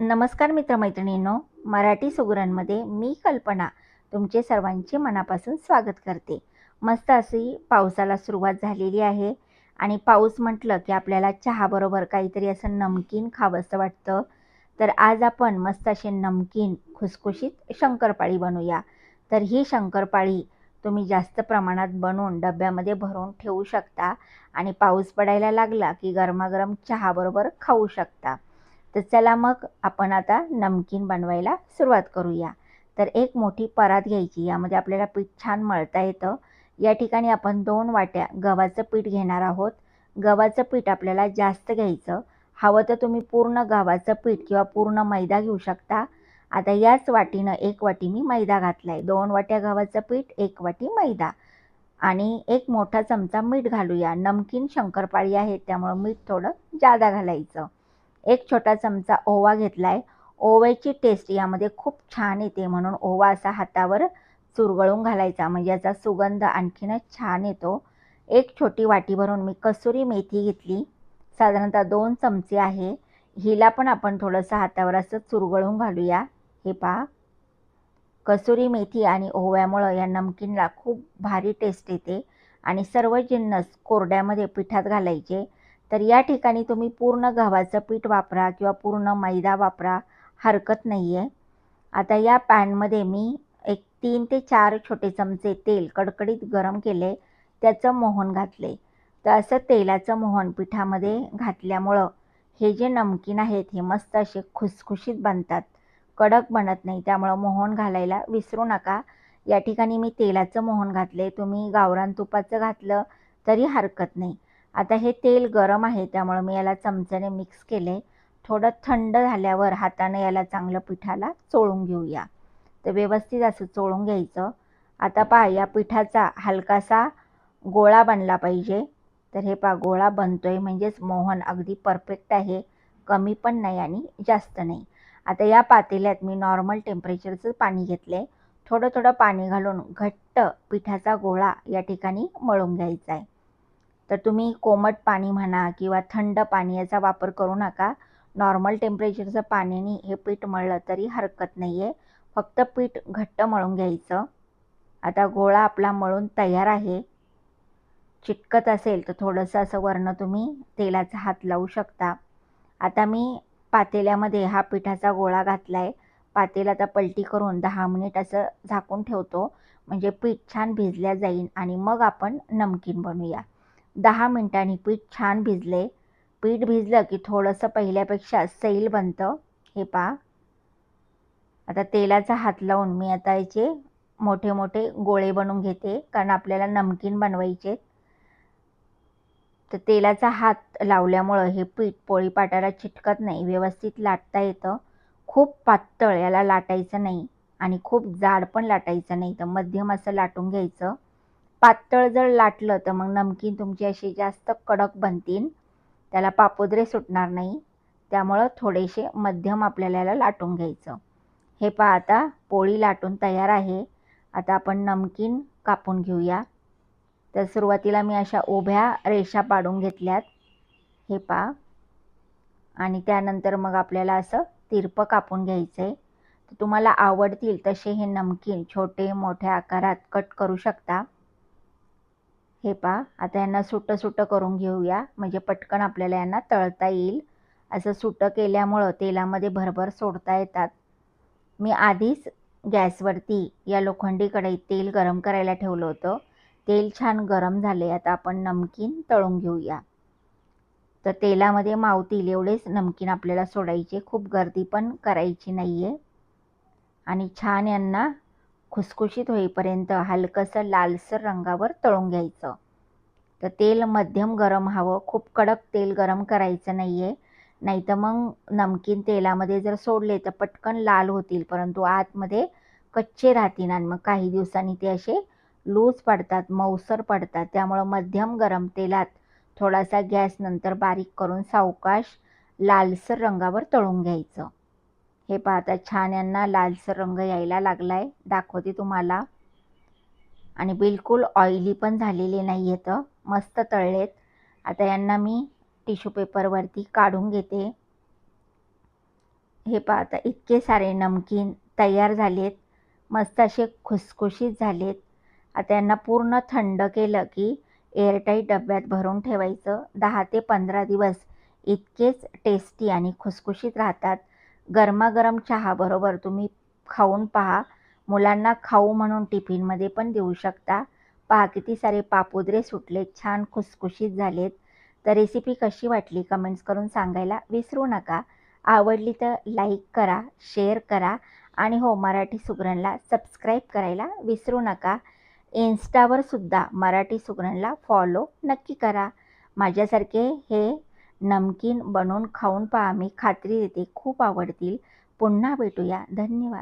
नमस्कार मित्रमैत्रिणींनो मराठी सुगुरांमध्ये मी कल्पना तुमचे सर्वांचे मनापासून स्वागत करते. मस्त अशी पावसाला सुरुवात झालेली आहे आणि पाऊस म्हटलं की आपल्याला चहाबरोबर काहीतरी असं नमकीन खावंसं वाटतं. तर आज आपण मस्त असे नमकीन खुसखुशीत शंकरपाळी बनवूया. तर ही शंकरपाळी तुम्ही जास्त प्रमाणात बनवून डब्यामध्ये भरून ठेवू शकता आणि पाऊस पडायला लागला की गरमागरम चहाबरोबर खाऊ शकता. तर चला मग आपण आता नमकीन बनवायला सुरुवात करूया. तर एक मोठी परात घ्यायची यामध्ये आपल्याला पीठ छान मळता येतं. या ठिकाणी आपण दोन वाट्या गव्हाचं पीठ घेणार आहोत. गव्हाचं पीठ आपल्याला जास्त घ्यायचं. हवं तर तुम्ही पूर्ण गव्हाचं पीठ किंवा पूर्ण मैदा घेऊ शकता. आता याच वाटीनं एक वाटी मी मैदा घातला आहे दोन वाट्या गव्हाचं पीठ एक वाटी मैदा. आणि एक मोठा चमचा मीठ घालूया. नमकीन शंकरपाळी आहे त्यामुळं मीठ थोडं जादा घालायचं. एक छोटा चमचा ओवा घेतला आहे ओव्याची टेस्ट यामध्ये खूप छान येते म्हणून ओवा असा हातावर चुरगळून घालायचा. म्हणजे याचा सुगंध आणखीनच छान येतो. एक छोटी वाटी भरून मी कसुरी मेथी घेतली. साधारणतः दोन चमचे आहे. हिला पण आपण थोडंसं हातावर असं चुरगळून घालूया. हे पहा. कसुरी मेथी आणि ओव्यामुळं या नमकीनला खूप भारी टेस्ट येते. आणि सर्व जिन्नस कोरड्यामध्ये पिठात घालायचे. तर या ठिकाणी तुम्ही पूर्ण गव्हाचं पीठ वापरा किंवा पूर्ण मैदा वापरा. हरकत नाही आहे आता या पॅनमध्ये मी एक तीन ते चार छोटे चमचे तेल कडकडीत गरम केले. त्याचं मोहन घातले. तर असं तेलाचं मोहन पिठामध्ये घातल्यामुळं हे जे नमकीन आहेत हे मस्त असे खुसखुशीत बनतात. कडक बनत नाही त्यामुळं मोहन घालायला विसरू नका. या ठिकाणी मी तेलाचं मोहन घातले. तुम्ही गावरान तुपाचं घातलं तरी हरकत नाही. आता हे तेल गरम आहे त्यामुळं मी याला चमच्याने मिक्स केले. थोडं थंड झाल्यावर हाताने याला चांगलं पिठाला चोळून घेऊया. तर व्यवस्थित असं चोळून घ्यायचं. आता पहा या पिठाचा हलकासा गोळा बनला पाहिजे. तर हे पहा गोळा बनतोय. म्हणजेच मोहन अगदी परफेक्ट आहे. कमी पण नाही आणि जास्त नाही. आता या पातेल्यात मी नॉर्मल टेम्परेचरचं पाणी घेतले थोडं थोडं पाणी घालून घट्ट पिठाचा गोळा या ठिकाणी मळून घ्यायचा आहे. तर तुम्ही कोमट पाणी म्हणा किंवा थंड पाणी याचा वापर करू नका. नॉर्मल टेम्परेचरचं पाण्याने हे पीठ मळलं तरी हरकत नाही आहे फक्त पीठ घट्ट मळून घ्यायचं. आता गोळा आपला मळून तयार आहे. चिटकत असेल तर थोडंसं असं वरनं तुम्ही तेलाचा हात लावू शकता. आता मी पातेल्यामध्ये हा पिठाचा गोळा घातला आहे पातेला आता पलटी करून दहा मिनिट असं झाकून ठेवतो. म्हणजे पीठ छान भिजल्या जाईल आणि मग आपण नमकीन बनवूया. दहा मिनटांनी पीठ छान भिजले. पीठ भिजलं की थोडंसं पहिल्यापेक्षा सैल बनतं. हे पहा. आता तेलाचा हात लावून मी आता याचे मोठे मोठे गोळे बनवून घेते कारण आपल्याला नमकीन बनवायचे तर तेलाचा हात लावल्यामुळं हे पीठ पोळीपाटाला चिटकत नाही व्यवस्थित लाटता येतं. खूप पातळ याला लाटायचं नाही आणि खूप जाड पण लाटायचं नाही तर मध्यम असं लाटून घ्यायचं. पातळ जर लाटलं तर मग नमकीन तुमची अशी जास्त कडक बनतील. त्याला पापुद्रे सुटणार नाही. त्यामुळं थोडेसे मध्यम आपल्याला याला लाटून घ्यायचं. हे पहा आता पोळी लाटून तयार आहे. आता आपण नमकीन कापून घेऊया. तर सुरुवातीला मी अशा उभ्या रेषा पाडून घेतल्यात. हे पहा. आणि त्यानंतर मग आपल्याला असं तिरपं कापून घ्यायचं आहे तर तुम्हाला आवडतील तसे हे नमकीन छोटे मोठ्या आकारात कट करू शकता. हे पहा आता यांना सुटं सुटं करून घेऊया. म्हणजे पटकन आपल्याला यांना तळता येईल. असं सुटं केल्यामुळं तेलामध्ये भरभर सोडता येतात. मी आधीच गॅसवरती या लोखंडी कढईत तेल गरम करायला ठेवलं होतं. तेल छान गरम झाले आता आपण नमकीन तळून घेऊया. तर तेलामध्ये मावतील एवढेच नमकीन आपल्याला सोडायचे. खूप गर्दी पण करायची नाही आहे आणि छान यांना खुसखुशीत होईपर्यंत हलकंसं लालसर रंगावर तळून घ्यायचं. तर तेल मध्यम गरम हवं खूप कडक तेल गरम करायचं नाही आहे नाही तर मग नमकीन तेलामध्ये जर सोडले तर पटकन लाल होतील. परंतु आतमध्ये कच्चे राहतील आणि मग काही दिवसांनी ते असे लूज पडतात मऊसर पडतात. त्यामुळं मध्यम गरम तेलात थोडासा गॅस नंतर बारीक करून सावकाश लालसर रंगावर तळून घ्यायचं. हे पाहता छान यांना लालसर रंग यायला लागला आहे दाखवते तुम्हाला. आणि बिलकुल ऑइली पण झालेले नाही आहेत मस्त तळलेत. आता यांना मी टिश्यू पेपरवरती काढून घेते. हे पाहता इतके सारे नमकीन तयार झालेत. मस्त असे खुसखुशीत झालेत. आता यांना पूर्ण थंड केलं की एअरटाईट डब्यात भरून ठेवायचं. दहा ते पंधरा दिवस इतकेच टेस्टी आणि खुसखुशीत राहतात. गरमागरम चहाबरोबर तुम्ही खाऊन पहा. मुलांना खाऊ म्हणून टिफिनमध्ये पण देऊ शकता. पहा किती सारे पापुद्रे सुटलेत छान खुसखुशीत झालेत. तर रेसिपी कशी वाटली कमेंट्स करून सांगायला विसरू नका. आवडली तर लाईक करा शेअर करा आणि हो मराठी सुगरणला सबस्क्राईब करायला विसरू नका. इन्स्टावर सुद्धा मराठी सुगरणला फॉलो नक्की करा. माझ्यासारखे हे नमकीन बनवून खाऊन पहा. मी खात्री देते खूप आवडतील. पुन्हा भेटूया. धन्यवाद.